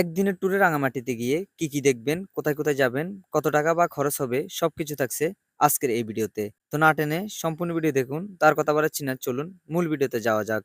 একদিনের ট্যুরে রাঙামাটিতে গিয়ে কি, কি দেখবেন, কোথায়, কোথায় যাবেন, কত টাকা বা খরচ হবে সবকিছু থাকছে আজকের এই ভিডিওতে। তো না টেনে সম্পূর্ণ ভিডিও দেখুন। তার কথা বলার চিনার চলুন মূল ভিডিওতে যাওয়া যাক।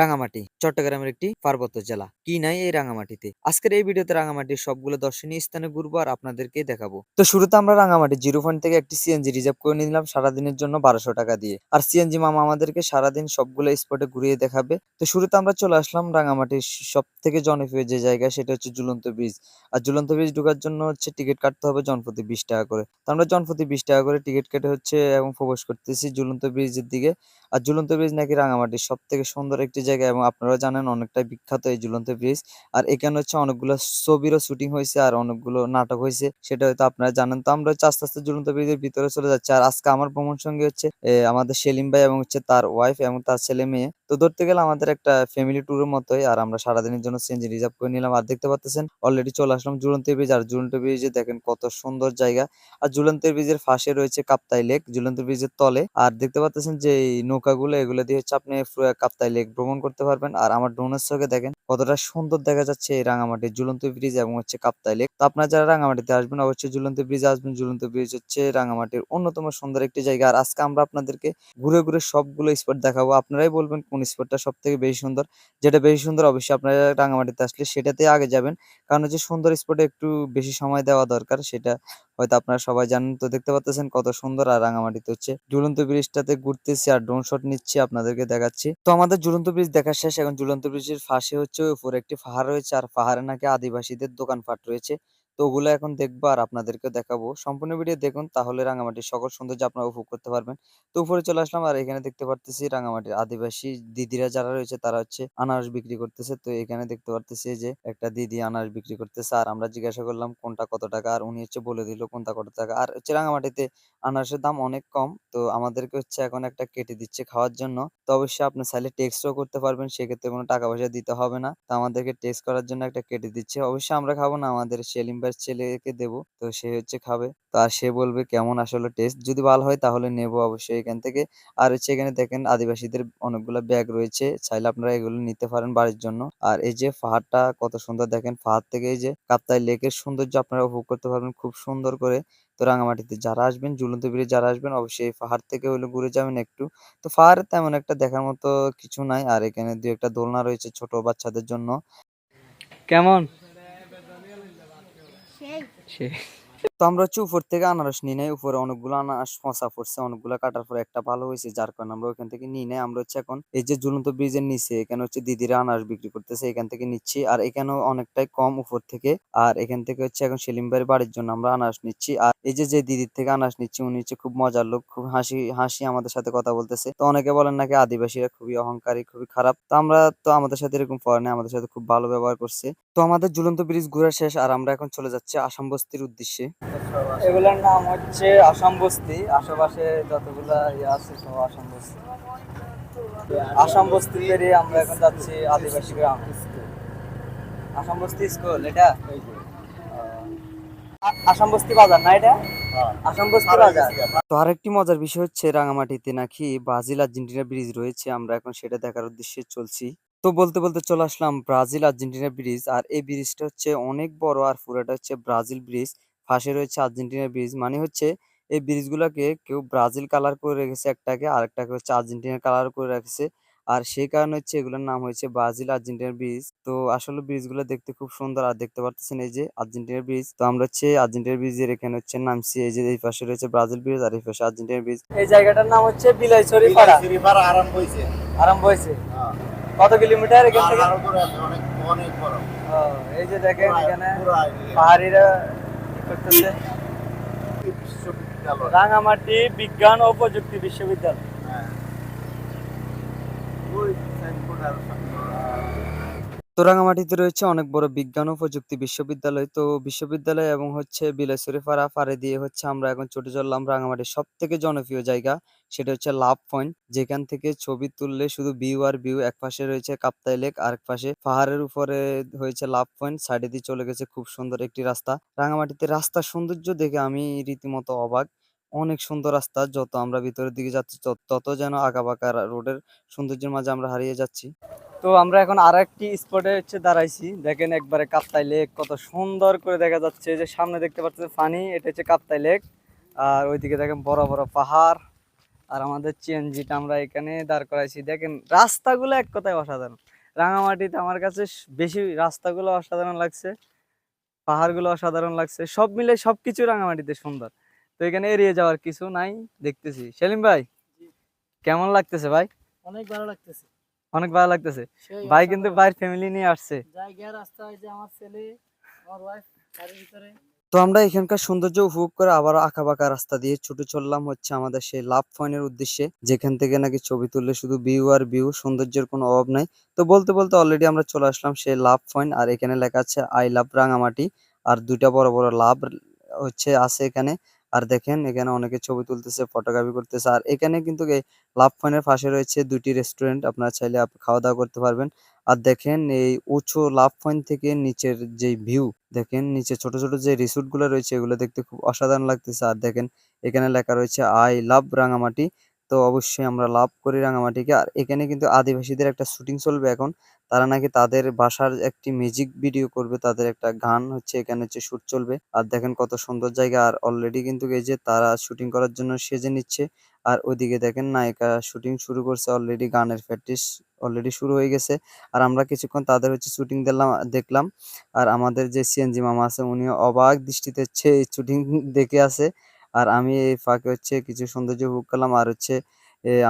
রাঙামাটি, চট্টগ্রামের একটি পার্বত্য জেলা। কি নাই এই রাঙামাটিতে? আজকের এই ভিডিওতে রাঙামাটির সবগুলো দর্শনীয় স্থানে ঘুরবো আর আপনাদেরকে দেখাবো। তো শুরুতে আমরা রাঙামাটি জিরো পয়েন্ট থেকে একটি সিএনজি রিজার্ভ করে নিলাম সারাদিনের জন্য বারোশো টাকা দিয়ে। আর সিএনজি মামা আমাদেরকে সারাদিন সবগুলো স্পটে ঘুরিয়ে দেখাবে। তো শুরুতে আমরা চলে আসলাম রাঙামাটির সব থেকে জনপ্রিয় যে জায়গা, সেটা হচ্ছে ঝুলন্ত ব্রিজ। আর ঝুলন্ত ব্রিজ ঢোকার জন্য হচ্ছে টিকিট কাটতে হবে জনপ্রতি বিশ টাকা করে। তো আমরা জনপ্রতি বিশ টাকা করে টিকিট কেটে হচ্ছে এবং প্রবেশ করতেছি ঝুলন্ত ব্রিজের দিকে। আর ঝুলন্ত ব্রিজ নাকি রাঙামাটির সব থেকে সুন্দর একটি জায়গা এবং আপনারা জানেন অনেকটাই বিখ্যাত এই ঝুলন্ত ব্রিজ। আর এখানে হচ্ছে অনেকগুলো ছবিরও শুটিং হয়েছে আর অনেকগুলো নাটক হয়েছে সেটা হয়তো আপনারা জানেন। তো আমরা হচ্ছে আস্তে, আস্তে ঝুলন্ত ব্রিজের ভিতরে চলে যাচ্ছি। আর আজকে আমার ভ্রমণ সঙ্গী হচ্ছে আমাদের সেলিম ভাই এবং হচ্ছে তার ওয়াইফ এবং তার ছেলে-মেয়ে। তো ধরতে গেলে আমাদের একটা ফ্যামিলি ট্যুরের মতোই। আর আমরা সারাদিনের জন্য সিএনজি রিজার্ভ করে নিলাম। আর দেখতে পাচ্তেছেন অলরেডি চলে আসলাম ঝুলন্ত ব্রিজ। আর ঝুলন্ত ব্রিজে দেখেন কত সুন্দর জায়গা। আর ঝুলন্ত ব্রিজের পাশে রয়েছে কাপ্তাই লেক ঝুলন্ত ব্রিজের তলে। আর দেখতে পাচ্তেছেন যে নৌকাগুলো এগুলো দিয়ে হচ্ছে আপনি কাপ্তাই লেক ভ্রমণ করতে পারবেন। আর আমার ড্রোনের চোখে দেখেন কতটা সুন্দর দেখা যাচ্ছে এই রাঙামাটির ঝুলন্ত ব্রিজ এবং হচ্ছে কাপ্তাই লেক। তো আপনারা যারা রাঙামাটিতে আসবেন অবশ্যই ঝুলন্ত ব্রিজ আসবেন। ঝুলন্ত ব্রিজ হচ্ছে রাঙামাটির অন্যতম সুন্দর একটি জায়গা। আর আজকে আমরা আপনাদেরকে ঘুরে, ঘুরে সবগুলো স্পট দেখাবো। আপনারাই বলবেন কোন স্পটটা সব থেকে বেশি সুন্দর। যেটা বেশি সুন্দর অবশ্যই আপনারা রাঙামাটিতে আসলে সেটাতে আগে যাবেন। কারণ হচ্ছে সুন্দর স্পটে একটু বেশি সময় দেওয়া দরকার, সেটা হয়তো আপনারা সবাই জানেন। তো দেখতে পাচ্তেছেন কত সুন্দর আর রাঙামাটিতে হচ্ছে ঝুলন্ত ব্রিজটাতে ঘুরতেছি আর ড্রোন শট নিচ্ছি আপনাদেরকে দেখাচ্ছি। তো আমাদের ঝুলন্ত ব্রিজ দেখা শেষ। এখন ঝুলন্ত ব্রিজের পাশে হচ্ছে উপরে একটি পাহাড় রয়েছে আর পাহাড়ে নাকি আদিবাসীদের দোকানপাট রয়েছে। তো ওগুলো এখন দেখব আর আপনাদেরকে দেখাবো। সম্পূর্ণ ভিডিও দেখুন, তাহলে রাঙামাটির সকল সৌন্দর্য আপনারা উপভোগ করতে পারবেন। তো উপরে চলে আসলাম আর এখানে দেখতে পারতেছি রাঙামাটির আদিবাসী দিদিরা যারা রয়েছে, তারা হচ্ছে আনারস বিক্রি করতেছে। তো এখানে দেখতে পারতেছি যে একটা দিদি আনারস বিক্রি করতেছে। আর আমরা জিজ্ঞাসা করলাম, কোনটা কত টাকা? আর উনি হচ্ছে বলে দিল, কোনটা কত টাকা। আর হচ্ছে রাঙামাটিতে আনারসের দাম অনেক কম। তো আমাদেরকে হচ্ছে এখন একটা কেটে দিচ্ছে খাওয়ার জন্য। তো অবশ্যই আপনি চাইলে টেক্সটও করতে পারবেন। সেক্ষেত্রে কোনো টাকা পয়সা দিতে হবে না। তো আমাদেরকে টেক্সট করার জন্য একটা কেটে দিচ্ছে। অবশ্যই আমরা খাব না। আমাদের সেলিম ভাইয়ের ছেলেকে দেবো। তো সে হচ্ছে খাবে। তো আর সে বলবে, কেমন আসলে টেস্ট। যদি ভালো হয় তাহলে নেব অবশ্যই এখান থেকে। আর হচ্ছে এখানে দেখেন আদিবাসীদের অনেকগুলো ব্যাগ রয়েছে। চাইলে আপনারা এগুলো নিতে পারেন বাড়ির জন্য। আর এই যে পাহাড়টা কত সুন্দর দেখেন। পাহাড় থেকে এই যে কাপ্তাই লেকের সৌন্দর্য আপনারা উপভোগ করতে পারবেন খুব সুন্দর করে। তো রাঙামাটিতে যারা আসবেন, ঝুলন্ত ব্রিজে যারা আসবেন, অবশ্যই পাহাড় থেকে হইলে ঘুরে যাবেন একটু। তো পাহাড়ে তেমন একটা দেখার মতো কিছু নাই। আর এখানে দু একটা দোলনা রয়েছে ছোট বাচ্চাদের জন্য। কেমন? সেই সেই। তো আমরা হচ্ছে উপর থেকে আনারস নিয়ে নেই উপরে অনেকগুলো আনারস পচা পড়ছে। অনেকগুলো কাটার পরে একটা ভালো হয়েছে যার কারণে আমরা ওখান থেকে নিয়ে নাই। আমরা হচ্ছে এখন এই যে ঝুলন্ত ব্রিজের নিচে এখানে হচ্ছে দিদিরা আনারস বিক্রি করতেছে। এখান থেকে নিচ্ছি। আর এখানেও অনেকটাই কম উপর থেকে। আর এখান থেকে হচ্ছে এখন সেলিম ভাইয়ের বাড়ির জন্য আমরা আনারস নিচ্ছি। আর এই যে, যে দিদির থেকে আনারস নিচ্ছি উনি হচ্ছে খুব মজার লোক। খুব হাসি, হাসি আমাদের সাথে কথা বলতেছে। তো অনেকে বলেন নাকি আদিবাসীরা খুবই অহংকারী, খুবই খারাপ। তো আমরা তো আমাদের সাথে এরকম করে নাই। আমাদের সাথে খুব ভালো ব্যবহার করছে। তো আমাদের ঝুলন্ত ব্রিজ ঘোরা শেষ আর আমরা এখন চলে যাচ্ছি আসাম বস্তির উদ্দেশ্যে। এগুলোর নাম হচ্ছে আসাম বস্তি। আশেপাশে যতগুলা ইয়ে আছে সব আসাম বস্তি। আসাম বস্তি পেরিয়ে আমরা এখন যাচ্ছি আদিবাসী গ্রাম। আসাম বস্তি স্কুল এটা? আসাম বস্তি বাজার না এটা? তো আরেকটি মজার বিষয় হচ্ছে রাঙামাটিতে নাকি ব্রাজিল আর্জেন্টিনা ব্রিজ রয়েছে। আমরা এখন সেটা দেখার উদ্দেশ্যে চলছি। তো বলতে, বলতে চলে আসলাম ব্রাজিল আর্জেন্টিনা ব্রিজ। আর এই ব্রিজটা হচ্ছে অনেক বড় আর পুরাটা হচ্ছে ব্রাজিল ব্রিজ। পাশে রয়েছে আর্জেন্টিনার ব্রিজ। মানে হচ্ছে এই ব্রিজগুলাকে কেউ ব্রাজিল কালার করে রেখেছে একটাকে, আরেকটাকে হচ্ছে আর্জেন্টিনা কালার করে রাখছে। আর সেই কারণে হচ্ছে এগুলোর নাম হয়েছে ব্রাজিল আর্জেন্টিনার ব্রিজ। তো আসলে ব্রিজগুলো দেখতে খুব সুন্দর। আর দেখতে পারতেছেন এই যে আর্জেন্টিনার ব্রিজ। তো আমরা হচ্ছে আর্জেন্টিনা ব্রিজের এখানে হচ্ছে নামছি। এই যে এই পাশে রয়েছে ব্রাজিল ব্রিজ আর এই পাশে আর্জেন্টিনার ব্রিজ। এই জায়গাটার নাম হচ্ছে বিলাইছড়ি পাড়া। আরাম হয়েছে আরম্ভ হয়েছে। কত কিলোমিটার এখান থেকে? আরও করে আছে, অনেক অনেক বড় এই যে দেখেন এখানে পুরা পাহাড়িরা করতেছে। রাঙামাটি বিজ্ঞান ও প্রযুক্তি বিশ্ববিদ্যালয় হ্যাঁ। ওই সাইনবোর্ড আর সামনে। তো রাঙামাটিতে রয়েছে অনেক বড় বিজ্ঞান ও প্রযুক্তি বিশ্ববিদ্যালয়। তো বিশ্ববিদ্যালয় এবং হচ্ছে বিলাসুরি পাড়া পাড়ে দিয়ে হচ্ছে আমরা এখন ছুটে চললাম রাঙামাটির সব থেকে জনপ্রিয় জায়গা। সেটা হচ্ছে লাভ পয়েন্ট। যেখান থেকে ছবি তুললে শুধু ভিউ আর ভিউ এক পাশে রয়েছে কাপ্তাই লেক আর এক পাশে পাহাড়ের উপরে হয়েছে লাভ পয়েন্ট। সাইডে দিয়ে চলে গেছে খুব সুন্দর একটি রাস্তা। রাঙামাটিতে রাস্তার সৌন্দর্য দেখে আমি রীতিমতো অবাক। অনেক সুন্দর রাস্তা, যত আমরা ভিতরের দিকে যাচ্ছি, তত যেন আঁকাবাঁকা রোডের সৌন্দর্যের মাঝে আমরা হারিয়ে যাচ্ছি। তো আমরা এখন আর একটি স্পটে হচ্ছে দাঁড়াইছি। দেখেন একবারে কাপ্তাই লেক কত সুন্দর করে দেখা যাচ্ছে। যে সামনে দেখতে পাচ্ছেন পানি এটা হচ্ছে কাপ্তাই লেক। আর ওইদিকে দেখেন বড় বড় পাহাড়। আর আমাদের চিএনজিটা আমরা এখানে দাঁড় করাইছি। দেখেন রাস্তাগুলো এক কথায় অসাধারণ। রাঙামাটিতে আমার কাছে বেশি রাস্তাগুলো অসাধারণ লাগছে। পাহাড়গুলো অসাধারণ লাগছে। সব মিলে সব কিছু রাঙামাটিতে সুন্দর। তো এখানে এড়িয়ে যাওয়ার কিছু নাই। দেখতেছি। সেলিম ভাই কেমন লাগতেছে ভাই? অনেক ভালো লাগতেছে। অনেক ভালো লাগতেছে। ভাই কিন্তু ভাইয়ের ফ্যামিলি নিয়ে আসছে। জায়গা রাস্তা যে আমার ছেলে আমার ওয়াইফ গাড়ির ভিতরে। তো আমরা এখানকার সৌন্দর্য উপভোগ করে আবার আঁকা বাঁকা রাস্তা দিয়ে ছুটে চললাম হচ্ছে আমাদের সেই লাভ পয়েন্টের উদ্দেশ্যে। যেখান থেকে নাকি ছবি তুললে শুধু ভিউ আর ভিউ সৌন্দর্যের কোনো অভাব নাই। তো বলতে বলতে অলরেডি আমরা চলে আসলাম সেই লাভ পয়েন্ট আর এখানে লেখা আছে আই লাভ রাঙামাটি। আর দুইটা বড় বড় লাভ হচ্ছে আছে এখানে। আর দেখেন এখানে অনেকে ছবি তুলতেছে ফটোগ্রাফি করতেছে। আর এখানে কিন্তু এই লাভ পয়েন্টের পাশে রয়েছে দুটি রেস্টুরেন্ট আপনারা চাইলে খাওয়া দাওয়া করতে পারবেন। আর দেখেন এই উঁচু লাভ পয়েন্ট থেকে নিচের যে ভিউ দেখেন নিচে ছোট ছোট যে রিসোর্টগুলো রয়েছে, এগুলো দেখতে খুব অসাধারণ লাগতেছে। আর দেখেন এখানে লেখা রয়েছে আই লাভ রাঙামাটি। তো অবশ্যই আমরা লাভ করি রাঙামাটিকে। আর এখানে কিন্তু আদিবাসীদের একটা শুটিং চলবে এখন। তারা নাকি তাদের বাসার একটি মিউজিক ভিডিও করবে, তাদের একটা গান হচ্ছে, এখানে হচ্ছে শুট চলবে। আর দেখেন কত সুন্দর জায়গা। আর অলরেডি কিন্তু এই যে তারা শুটিং করার জন্য সেজে নিচ্ছে। আর ওইদিকে দেখেন নায়িকা শুটিং শুরু করছে অলরেডি গানের প্র্যাকটিস অলরেডি শুরু হয়ে গেছে। আর আমরা কিছুক্ষণ তাদের হচ্ছে শুটিং দেখলাম দেখলাম। আর আমাদের যে সিএনজি মামা আছে, উনিও অবাক দৃষ্টিতে হচ্ছে এই শুটিং দেখে আছে আর আমি এই ফাঁকে হচ্ছে কিছু সৌন্দর্য উপভোগ করলাম। আর হচ্ছে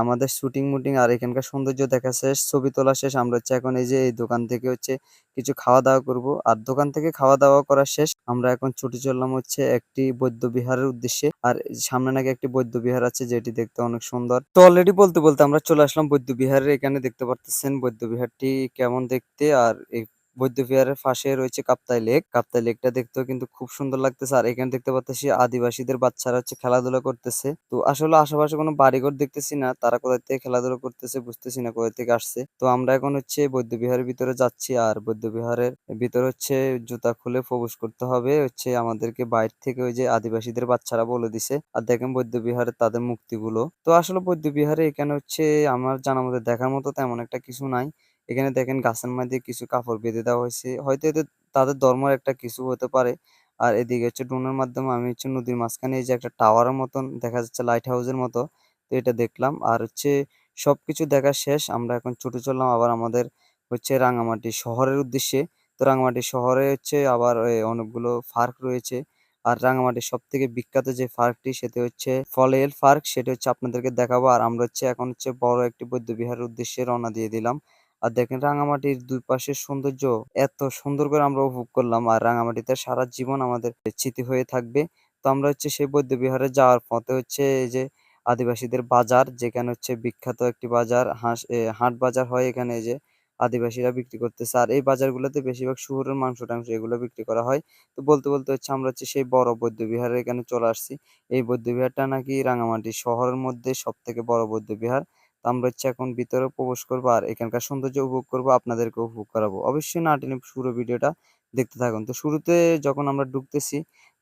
আমাদের শুটিং মুটিং আর এখানকার সৌন্দর্য দেখা শেষ, ছবি তোলা শেষ। আমরা হচ্ছে এখন এই যে এই দোকান থেকে হচ্ছে কিছু খাওয়া দাওয়া করব। আর দোকান থেকে খাওয়া দাওয়া করা শেষ। আমরা এখন ছুটি চললাম হচ্ছে একটি বৌদ্ধ বিহারের উদ্দেশ্যে। আর সামনে নাকি একটি বৌদ্ধ বিহার আছে, যেটি দেখতে অনেক সুন্দর। তো অলরেডি বলতে বলতে আমরা চলে আসলাম বৌদ্ধ বিহারের। এখানে দেখতে পারতেছেন বৌদ্ধ বিহারটি কেমন দেখতে? আর এই বৌদ্ধ বিহারের পাশে রয়েছে কাপ্তাই লেক। কাপ্তাই লেকটা দেখতেও কিন্তু খুব সুন্দর লাগতেছে। আর এখানে দেখতে পাচ্ছি আদিবাসীদের বাচ্চারা হচ্ছে খেলাধুলা করতেছে। তো আসলে আশেপাশে কোনো বাড়িঘর দেখতেছি না। তারা কোথা থেকে খেলাধুলা করতেছে বুঝতেছি না কোথা থেকে আসছে। তো আমরা এখন হচ্ছে বৌদ্ধ বিহারের ভিতরে যাচ্ছি। আর বৌদ্ধ বিহারের ভিতরে হচ্ছে জুতা খুলে প্রবেশ করতে হবে। হচ্ছে আমাদেরকে বাইরে থেকে ওই যে আদিবাসীদের বাচ্চারা বলে দিছে। আর দেখেন বৌদ্ধ বিহারে তাদের মূর্তিগুলো। তো আসলে বৌদ্ধ বিহারে এখানে হচ্ছে আমার জানা মতে দেখার মতো তেমন একটা কিছু নাই। এখানে দেখেন গাছের মধ্যে কিছু কাপড় বেঁধে দেওয়া হয়েছে। হয়তো এদের, তাদের ধর্মের একটা কিছু হতে পারে। আর এদিকে হচ্ছে ড্রোনের মাধ্যমে আমি হচ্ছে নদীর মাঝখানে এই যে একটা টাওয়ারের মতন দেখা যাচ্ছে লাইট হাউসের মতো, তো এটা দেখলাম। আর হচ্ছে সবকিছু দেখা শেষ, আমরা এখন ছুটে চললাম আবার আমাদের হচ্ছে রাঙামাটি শহরের উদ্দেশ্যে। তো রাঙামাটি শহরে হচ্ছে আবার অনেকগুলো পার্ক রয়েছে। আর রাঙামাটির সব থেকে বিখ্যাত যে পার্কটি, সেটা হচ্ছে ফলেল পার্ক। সেটা হচ্ছে আপনাদেরকে দেখাবো। আর আমরা হচ্ছে এখন হচ্ছে বড় একটি বৌদ্ধ বিহারের উদ্দেশ্যে রওনা দিয়ে দিলাম। আর দেখেন রাঙামাটির দুই পাশের সৌন্দর্য এত সুন্দর করে আমরা উপভোগ করলাম। আর রাঙামাটিতে সারা জীবন আমাদের স্মৃতি হয়ে থাকবে। তো আমরা হচ্ছে সেই বৌদ্ধ বিহারে যাওয়ার পথে হচ্ছে এই যে আদিবাসীদের বাজার, যেখানে হচ্ছে বিখ্যাত একটি বাজার, হাঁস হাট বাজার হয় এখানে যে আদিবাসীরা বিক্রি করতেছে। আর এই বাজারগুলোতে বেশিরভাগ শহরের মাংস টাংস এগুলো বিক্রি করা হয়। তো বলতে বলতে হচ্ছে আমরা হচ্ছে সেই বড় বৌদ্ধ বিহারের এখানে চলে আসছি। এই বৌদ্ধ বিহারটা নাকি রাঙামাটি শহরের মধ্যে সব থেকে বড় বৌদ্ধ বিহার। আমরা হচ্ছে এখন ভিতরে প্রবেশ করব আর এখানকার সৌন্দর্য উপভোগ করব আপনাদেরকে উপভোগ করাবো। অবশ্যই না টেনে পুরো ভিডিওটা দেখতে থাকুন। তো শুরুতে যখন আমরা ঢুকতেছি,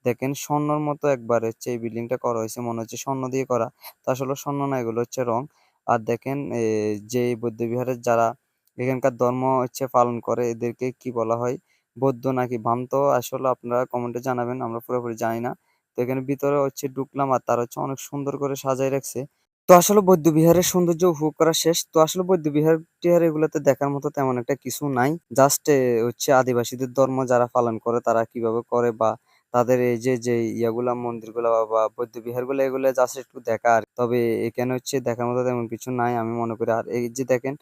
দেখেন স্বর্ণর মতো একবার হচ্ছে এই বিল্ডিংটা করা হয়েছে, মনে হচ্ছে স্বর্ণ দিয়ে করা। তা আসলে স্বর্ণ না, এগুলো হচ্ছে রং। আর দেখেন যে এই বৌদ্ধ বিহারের যারা এখানকার ধর্ম হচ্ছে পালন করে, এদেরকে কি বলা হয়? বৌদ্ধ নাকি ভ্রান্ত আসলে আপনারা কমেন্টে জানাবেন, আমরা পুরোপুরি জানি না। তো এখানে ভিতরে হচ্ছে ঢুকলাম আর তারা হচ্ছে অনেক সুন্দর করে সাজাই রাখছে। তো আসলে বৌদ্ধ বিহারের সৌন্দর্য উপভোগ করা শেষ। তো আসলে বৌদ্ধ বিহার টিহার এগুলোতে দেখার মতো তেমন একটা কিছু নাই। জাস্ট হচ্ছে আদিবাসীদের ধর্ম যারা পালন করে তারা কীভাবে করে বা তাদের এই যে যে ইয়াগুলা, মন্দিরগুলা বা বৌদ্ধ বিহারগুলো এগুলো জাস্ট একটু দেখা আর তবে এখানে হচ্ছে দেখার মতো তেমন কিছু নাই। আমি মনে করি আর এই যে দেখেন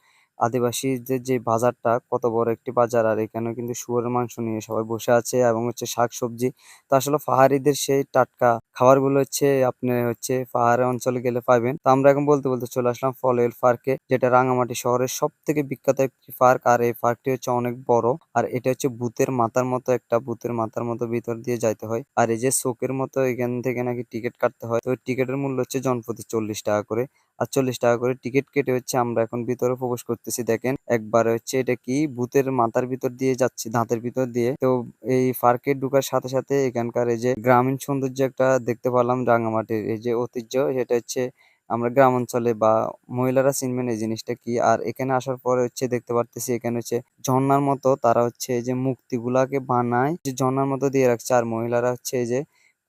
আদিবাসীদের যে বাজারটা, কত বড় একটি বাজার, আর এখানে কিন্তু শুয়োরের মাংস নিয়ে সবাই বসে আছে এবং হচ্ছে শাকসবজি তো আসলে পাহাড়িদের সেই টাটকা খাবারগুলো হচ্ছে, আপনি হচ্ছে পাহাড়ি অঞ্চলে গেলে পাবেন। তো আমরা এখন বলতে বলতে চলে আসলাম ফলের পার্কে, যেটা রাঙামাটি শহরের সব থেকে বিখ্যাত একটি পার্ক। আর এই পার্কটি হচ্ছে অনেক বড়, আর এটা হচ্ছে ভূতের মাথার মতো একটা ভূতের মাথার মতো ভিতর দিয়ে যাইতে হয়। আর এই যে শোকের মতো এখান থেকে নাকি টিকিট কাটতে হয়, তো টিকিটের মূল্য হচ্ছে জনপ্রতি চল্লিশ টাকা করে। আর চল্লিশ টাকা করে টিকিট কেটে হচ্ছে আমরা এখন ভিতরে প্রবেশ করতেছি, দেখেন। একবার হচ্ছে এটা কি? ভূতের মাথার ভিতর দিয়ে যাচ্ছি, দাঁতের ভিতর দিয়ে। তো এই পার্কে ঢুকার সাথে সাথে এখানকার এই যে গ্রামীণ সৌন্দর্য একটা দেখতে পেলাম রাঙামাটির। এই যে ঐতিহ্য, সেটা হচ্ছে আমরা গ্রাম অঞ্চলে বা মহিলারা চিনবেন এই জিনিসটা কি। আর এখানে আসার পরে হচ্ছে দেখতে পারতেছি এখানে হচ্ছে ঝর্ণার মতো, তারা হচ্ছে এই যে মূর্তিগুলাকে বানায়, যে ঝর্ণার মতো দিয়ে রাখছে। আর মহিলারা হচ্ছে এই যে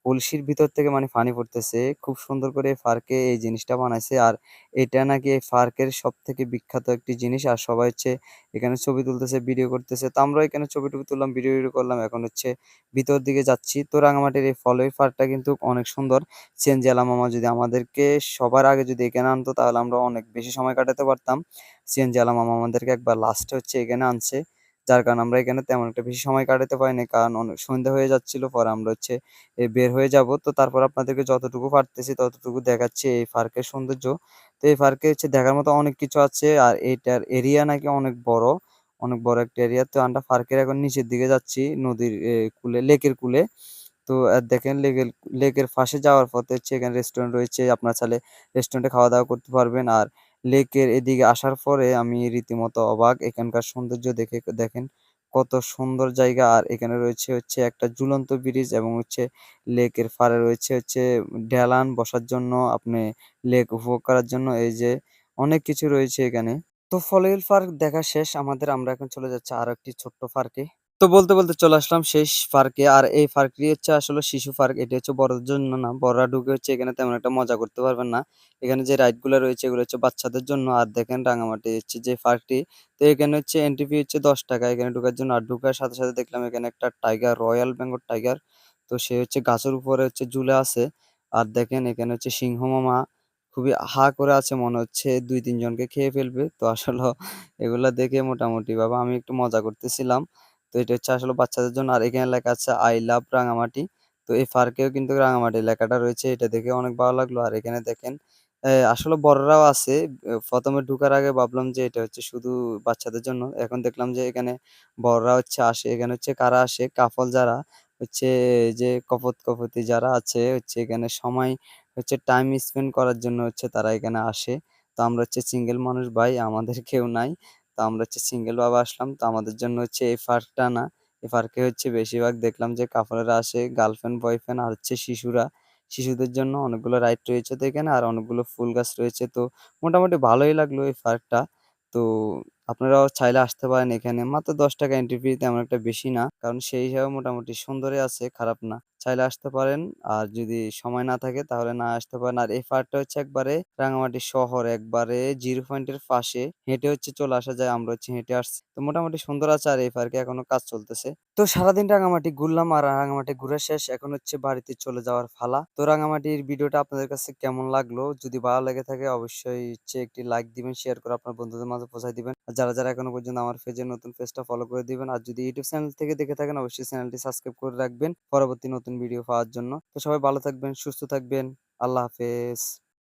কলসির ভিতর থেকে মানে পানি পড়তেছে। খুব সুন্দর করে পার্কে এই জিনিসটা বানাইছে। আর এটা নাকি এই পার্কের সব থেকে বিখ্যাত একটি জিনিস। আর সবাই হচ্ছে এখানে ছবি তুলতেছে ভিডিও করতেছে। তো আমরাও এখানে ছবি টবি তুললাম ভিডিও ভিডিও করলাম। এখন হচ্ছে ভিতর দিকে যাচ্ছি। তো রাঙামাটির এই ফলের পার্কটা কিন্তু অনেক সুন্দর। আলা মামা যদি আমাদেরকে সবার আগে যদি এখানে আনতো, তাহলে আমরা অনেক বেশি সময় কাটাতে পারতাম। আলা মামা আমাদেরকে একবার লাস্টে হচ্ছে এখানে আনছে। যার কারণে আমরা এখানে তেমন একটা বেশি সময় কাটাতে পারিনি কারণ অনেক সন্ধ্যা হয়ে যাচ্ছিল, পরে আমরা হচ্ছে বের হয়ে যাব। তো তারপর আপনাদেরকে যতটুকু পারতেছি ততটুকু দেখাচ্ছি এই পার্কের সৌন্দর্য। তো এই পার্কে হচ্ছে দেখার মতো অনেক কিছু আছে। আর এইটার এরিয়া নাকি অনেক বড় অনেক বড় একটা এরিয়া তো আমরা পার্কের এখন নিচের দিকে যাচ্ছি, নদীর কূলে, লেকের কুলে। তো দেখেন লেকের লেকের পাশে যাওয়ার পথে হচ্ছে এখানে রেস্টুরেন্ট রয়েছে। আপনার চাইলে রেস্টুরেন্টে খাওয়া দাওয়া করতে পারবেন। আর লেকের এদিকে আসার পরে আমি রীতিমতো অবাক। এখানকার সৌন্দর্য দেখে দেখেন কত সুন্দর জায়গা। আর এখানে রয়েছে হচ্ছে একটা ঝুলন্ত ব্রিজ এবং হচ্ছে লেকের পাড়ে রয়েছে হচ্ছে ঢেলান বসার জন্য, আপনি লেক উপভোগ করার জন্য। এই যে অনেক কিছু রয়েছে এখানে। তো ফলেল পার্ক দেখা শেষ। আমাদের আমরা এখন চলে যাচ্ছি আরও একটি ছোট্ট পার্কে। তো বলতে বলতে চলে আসলাম শেষ পার্কে আর এই পার্কটি হচ্ছে আসলে শিশু পার্ক এটি হচ্ছে বড়দের জন্য না। বড়রা ঢুকে হচ্ছে এখানে তেমন একটা মজা করতে পারবেন না। এখানে যে রাইডগুলো রয়েছে, এগুলো হচ্ছে বাচ্চাদের জন্য। আর দেখেন রাঙামাটি হচ্ছে যে পার্কটি তো এখানে হচ্ছে এন্ট্রি ফি হচ্ছে দশ টাকা এখানে ঢুকার জন্য। আর ঢোকার সাথে সাথে দেখলাম এখানে একটা টাইগার রয়্যাল বেঙ্গল টাইগার তো সে হচ্ছে গাছের উপরে হচ্ছে ঝুলে আছে। আর দেখেন এখানে হচ্ছে সিংহ মামা খুবই হা করে আছে, মনে হচ্ছে দুই, তিনজনকে খেয়ে ফেলবে। তো আসলে এগুলা দেখে মোটামুটি বাবা আমি একটু মজা করতেছিলাম। তো এটা হচ্ছে আসলে বাচ্চাদের জন্য। আর এখানে লেখা আছে আই লাভ রাঙামাটি। তো এই পার্কেও কিন্তু রাঙামাটি লেখাটা রয়েছে, এটা দেখে অনেক ভালো লাগল। আর এখানে দেখেন আসলে বড়রাও আছে। প্রথমে ঢুকার আগে ভাবলাম যে এটা হচ্ছে শুধু বাচ্চাদের জন্য। এখন দেখলাম যে এখানে বড়রা হচ্ছে আসে। এখানে হচ্ছে কারা আসে? কাফল যারা, হচ্ছে যে কপত কপতি যারা আছে, হচ্ছে এখানে সময়, হচ্ছে টাইম স্পেন্ড করার জন্য হচ্ছে তারা এখানে আসে। তো আমরা হচ্ছে সিঙ্গেল মানুষ ভাই, আমাদের কেউ নাই। তো আমরা হচ্ছে সিঙ্গেল ভাবে আসলাম। তো আমাদের জন্য হচ্ছে এই পার্কটা না, এই পার্কে হচ্ছে বেশিরভাগ দেখলাম যে কাপড়েরা আসে গার্লফ্রেন্ড বয়ফ্রেন্ড আর হচ্ছে শিশুরা। শিশুদের জন্য অনেকগুলো রাইড রয়েছে তো এখানে আর অনেকগুলো ফুল গাছ রয়েছে। তো মোটামুটি ভালোই লাগল এই পার্কটা। তো আপনারাও চাইলে আসতে পারেন এখানে। মাত্র দশ টাকা এন্ট্রি ফি তেমন একটা বেশি না, কারণ সেই হিসাবে মোটামুটি সুন্দরই আছে, খারাপ না। চাইলে আসতে পারেন। আর যদি সময় না থাকে তাহলে না আসতে পারেন। আর এই পার্কটা হচ্ছে একবারে রাঙামাটি শহর, একবারে জিরো পয়েন্টের পাশে। হেঁটে হচ্ছে চলে আসা যায়, আমরা হচ্ছে হেঁটে আসছি। তো মোটামুটি সুন্দর আছে আর এই পার্কে এখনও কাজ চলতেছে। তো সারাদিন রাঙামাটি ঘুরলাম আর রাঙামাটি ঘুরে শেষ। এখন হচ্ছে বাড়িতে চলে যাওয়ার ফালা। তো রাঙামাটির ভিডিওটা আপনাদের কাছে কেমন লাগল? যদি ভালো লেগে থাকে অবশ্যই হচ্ছে একটি লাইক দিবেন শেয়ার করে আপনার বন্ধুদের মাঝে পৌঁছায় দিবেন। আর যারা যারা এখনও পর্যন্ত আমার পেজের নতুন পেজটা ফলো করে দিবেন, আর যদি ইউটিউব চ্যানেল থেকে দেখে থাকেন, অবশ্যই চ্যানেলটি সাবস্ক্রাইব করে রাখবেন। পরবর্তী নতুন ভিডিও পাওয়ার জন্য। তো সবাই ভালো থাকবেন সুস্থ থাকবেন। আল্লাহ হাফেজ।